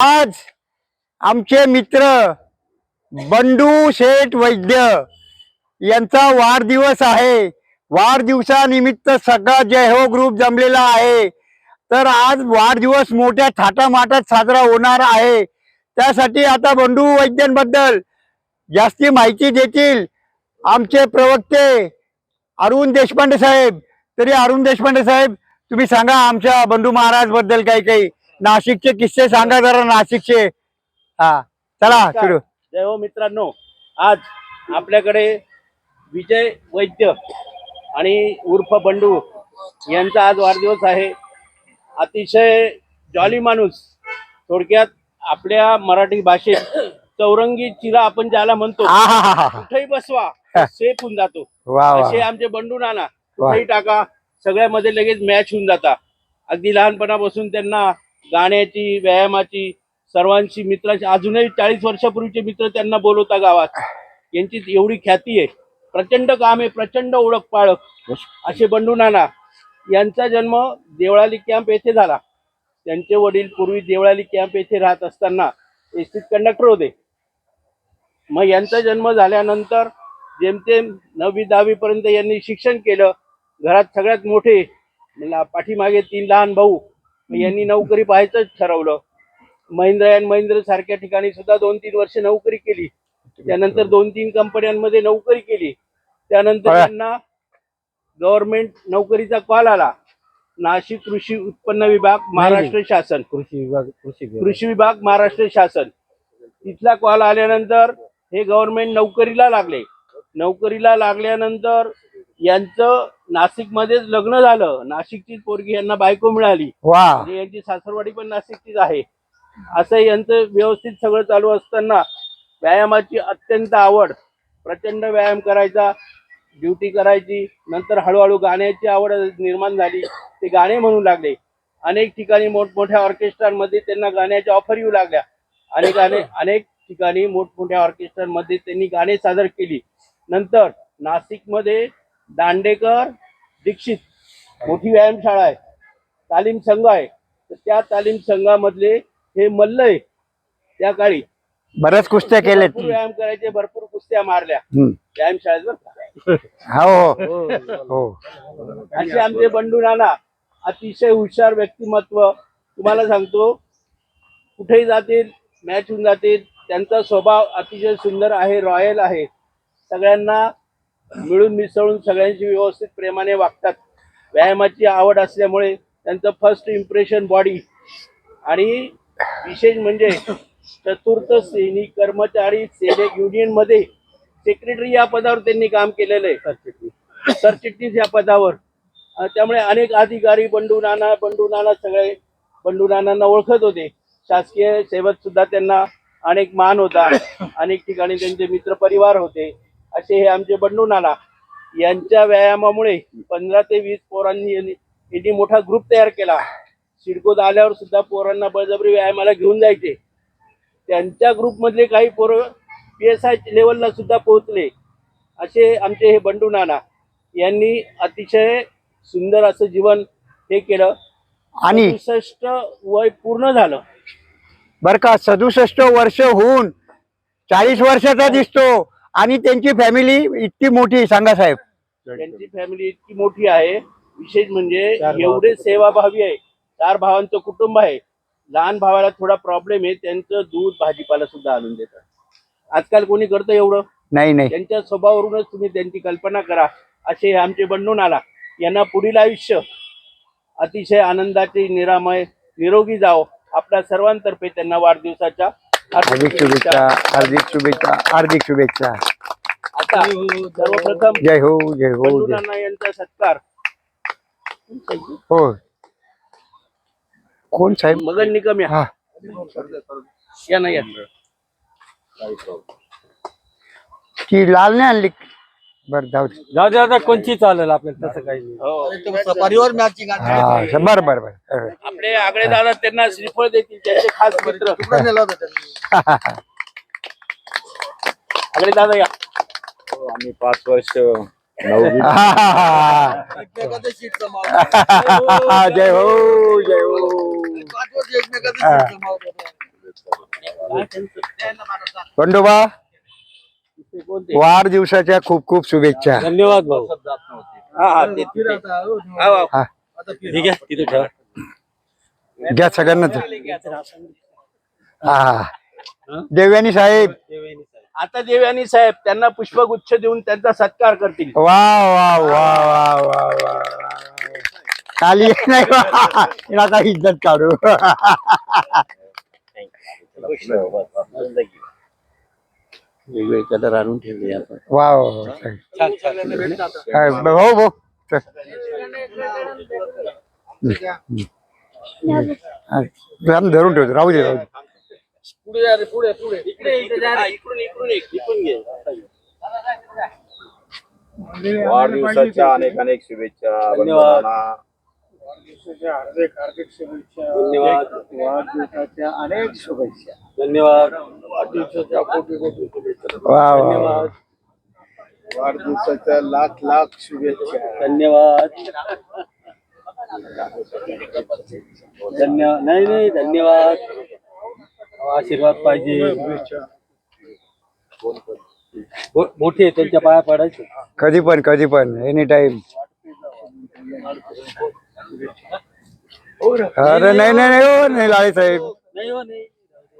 आज आमचे मित्र बंडू शेठ वैद्य यांचा वाढदिवस आहे. वाढदिवसानिमित्त सगळा जय हो ग्रुप जमलेला आहे. तर आज वाढदिवस मोठ्या थाटामाटात साजरा होणार आहे. त्यासाठी आता बंडू वैद्यांबद्दल जास्ती माहिती देतील आमचे प्रवक्ते अरुण देशपांडे साहेब. तरी अरुण देशपांडे साहेब तुम्ही सांगा आमच्या बंडू महाराजबद्दल काही काही नाशिकचे किस्से सांगा जरा नाशिकचे. हा चला सुरू. जय हो मित्रांनो. आज आपल्याकडे विजय वैद्य आणि उर्फ बंडू यांचा आज वाढदिवस आहे. अतिशय जॉली माणूस. थोडक्यात आपल्या मराठी भाषेत चौरंगी चिरा आपण ज्याला म्हणतो. कुठेही बसवा सेफ होऊन जातो. असे आमचे बंडू नाना कुठेही टाका सगळ्यामध्ये लगेच मॅच होऊन जाता. अगदी लहानपणापासून त्यांना गाण्याची व्यायामाची सर्वांशी मित्राची अजूनही चाळीस वर्षापूर्वीचे मित्र त्यांना बोलवता गावात. यांची एवढी ख्याती आहे. प्रचंड काम आहे प्रचंड ओळख पाळख. असे बंडू नाना यांचा जन्म देवळाली कॅम्प येथे झाला. त्यांचे वडील पूर्वी देवळाली कॅम्प येथे राहत असताना एसटीत कंडक्टर होते. मग यांचा जन्म झाल्यानंतर जेमतेम नववी दहावीपर्यंत यांनी शिक्षण केलं. घरात सगळ्यात मोठे पाठीमागे तीन लहान भाऊ यांनी नोकरी पाहायचं ठरवलं. महिंद्रा अँड महिंद्रा सारख्या ठिकाणी सुद्धा दोन तीन वर्ष नोकरी केली. त्यानंतर दोन तीन कंपन्यांमध्ये नोकरी केली. त्यानंतर. त्यांना गव्हर्नमेंट नोकरीचा कॉल आला. नाशिक कृषी उत्पन्न विभाग महाराष्ट्र शासन. कृषी विभाग कृषी कृषी विभाग महाराष्ट्र शासन. तिथला कॉल आल्यानंतर हे गव्हर्नमेंट नोकरीला लागले. नोकरीला लागल्यानंतर यांचं नाशिकमध्येच लग्न झालं. नाशिकचीच पोरगी यांना बायको मिळाली. वा. म्हणजे यांची सासरवाडी पण नाशिकचीच आहे. असं यांचं व्यवस्थित सगळं चालू असताना व्यायामाची अत्यंत आवड. प्रचंड व्यायाम करायचा ड्युटी करायची नंतर हळूहळू गाण्याची आवड निर्माण झाली. ते गाणे म्हणू लागले. अनेक ठिकाणी मोठमोठ्या ऑर्केस्ट्रांमध्ये त्यांना गाण्याच्या ऑफर येऊ लागल्या. अनेक अनेक अनेक ठिकाणी मोठमोठ्या ऑर्केस्ट्रांमध्ये त्यांनी गाणे सादर केली. नंतर नाशिकमध्ये दांडेकर दीक्षित. मोठी व्यायामशाळा आहे. तालीम संघ आहे. तर त्या तालीम संघामधले हे मल्ल आहे त्या काळी. बऱ्याच कुस्त्या केल्यात भरपूर व्यायाम करायचे भरपूर कुस्त्या मारल्या. हम्म. व्यायामशाळेत बरं का. हो हो. असे आमचे बंडू नाना अतिशय हुशार व्यक्तिमत्व. तुम्हाला सांगतो कुठेही जातील मॅच होऊन जातील त्यांचा स्वभाव अतिशय सुंदर आहे रॉयल आहे. सगळ्यांना मिळून मिसळून सगळ्यांशी व्यवस्थित प्रेमाने वागतात. व्यायामाची आवड असल्यामुळे त्यांचं फर्स्ट इम्प्रेशन बॉडी आणि विशेष म्हणजे चतुर्थ सैनिक कर्मचारी सेनेक युनियनमध्ये सेक्रेटरी या पदावर त्यांनी काम केलेलं आहे. सरचिटणीस या पदावर. त्यामुळे अनेक अधिकारी बंडू नाना बंडू नाना सगळे बंडू नानांना ओळखत होते. शासकीय सेवेत सुद्धा त्यांना अनेक मान होता. अनेक ठिकाणी त्यांचे मित्र परिवार होते. असे हे आमचे बंडू नाना यांच्या व्यायामामुळे पंधरा ते वीस पोरांनी यांनी मोठा ग्रुप तयार केला. सिडकोत आल्यावर सुद्धा पोरांना बळजबरी व्यायामाला घेऊन जायचे. त्यांच्या ग्रुपमधले काही पोरं पी एस आय लेवलला सुद्धा पोहोचले. असे आमचे हे बंडू नाना यांनी अतिशय सुंदर असं जीवन हे केलं. आणि सदुसष्ट वय पूर्ण झालं. बर का सदुसष्ट वर्ष होऊन चाळीस वर्षाचा दिसतो. आणि त्यांची फॅमिली इतकी मोठी सांगा साहेब. त्यांची फॅमिली इतकी मोठी आहे. विशेष म्हणजे एवढे सेवाभावी आहे. चार भावांचं कुटुंब आहे. लहान भावाला थोडा प्रॉब्लेम आहे. त्यांचं दूध भाजीपाला सुद्धा आणून देतात. आजकाल कोणी करतं एवढं? नाही नाही. त्यांच्या स्वभावावरूनच तुम्ही त्यांची कल्पना करा. असे हे आमचे बंडून आला यांना पुढील आयुष्य अतिशय आनंदाचे निरामय निरोगी जावो. आपल्या सर्वांतर्फे त्यांना वाढदिवसाच्या हार्दिक शुभेच्छा हार्दिक शुभेच्छा हार्दिक शुभेच्छा. आता सर्वप्रथम जय हो जय हो बंडू जय. नाना यांचा सत्कार. हो. कोण साहेब? मगन निकम या. हा. या ना या. ती लाल नाही आणली. बर जाऊ दे. जाऊ दे आता कोणची चालेल आपल्याला तसं काही नाही. हो. परिवार मॅचिंग हा बर बर बर. आपले आगळे दादा त्यांना श्रीफळ देतील त्यांचे खास मित्र. नेला होता त्यांनी. आगळे दादा या. आम्ही पाच वर्ष नववी एकमेकाचं शीट जमावलं जय हो जय हो. पाच वर्ष एकमेकाचं शीट जमावलं वाढदिवसाच्या खूप खूप शुभेच्छा. धन्यवाद भाऊ. हा हा. हा, हा. हा ठीक आहे तिथे ठेवा. घ्या सगळ्यांनाच. हा देवयानी साहेब. आता देवयानी साहेब त्यांना पुष्पगुच्छ देऊन त्यांचा सत्कार करतील. वा वा वा वा वा वा. खाली नाही वा. हिला आता इज्जत काढू. वेगवेगळे कलर आणून ठेवले आपण. वा वा, वा छान छान हा, भाऊ भाऊ चल. हा, धरून ठेवतो राहू दे राहू दे. पुढे जा रे पुढे पुढे. इकडे इकडे जा रे. इकडून इकडून एक इकडून घे. वाढदिवसाच्या अनेक अनेक शुभेच्छा. धन्यवाद. बंधूंना. धन्यवाद. अनेक शुभेच्छा. धन्यवाद. वा वा वा. धन्यवाद. वाढदिवसाच्या लाख लाख शुभेच्छा. धन्यवाद. धन्यवाद नाही नाही धन्यवाद. आशीर्वाद पाहिजे. मो- मोठे आहेत, त्यांच्या पाया पडायचे. कधी पण कधी पण एनी टाइम अरे नाही नाही नाही हो नाही लाळे साहेब. नाही हो नाही.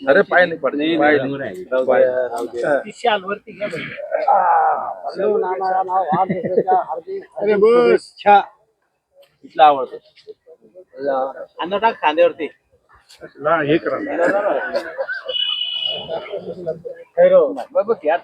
अरे पाय नाही पडत नाही, पाय नाही, नाही. राहू द्या, राहू द्या. इथला आवडतो। अन्न टाक खांद्यावरती।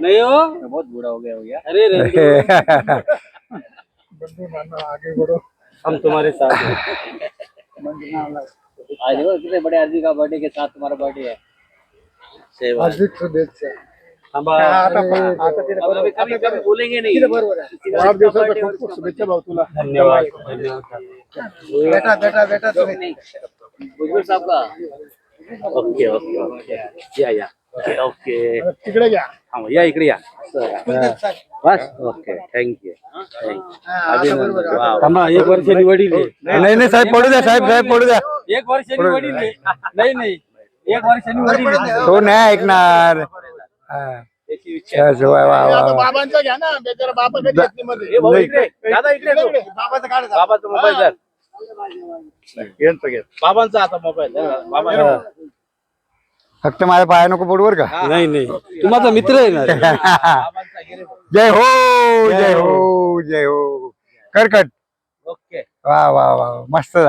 नाही हो? बहुत बुरा हो गया हो गया अरे रे हम तुम्हारे साथ हैं. आज देखो कितने बड़े आदमी का बर्थडे के साथ तुम्हारा बर्थडे है। नहीं। शुभेच्छा भाऊ तुला धन्यवाद। धन्यवाद बेटा बेटा बेटा तुम्ही भुजबळ साहब का? Okay okay okay. या या। Okay okay. तिकडे घ्या हा या इकडे या। बस ओके थँक्यू थांबा एक आहे. नाही नाही साहेब पडू द्या साहेब साहेब पडू द्या। एक वर्षाची वडील आहे. नाही नाही. एक. तो नाही ऐकणार. हा. yes, वा वा वा वा. बाबांचा घ्या ना बेचारा बाबा कधी येत नाही मध्ये. भाऊ इकडे दादा इकडे तू. बाबाचा काढ बाबाचा मोबाईल धर. बाबांचा आता मोबाईल बाबा फक्त माझ्या पाया नको पडू बर का? नाही नाही. तू माझा मित्र आहे ना रे. बाबांचा घे रे भाऊ. जय हो जय हो. जय हो. करकट. ओके. वा वा वा. मस्त.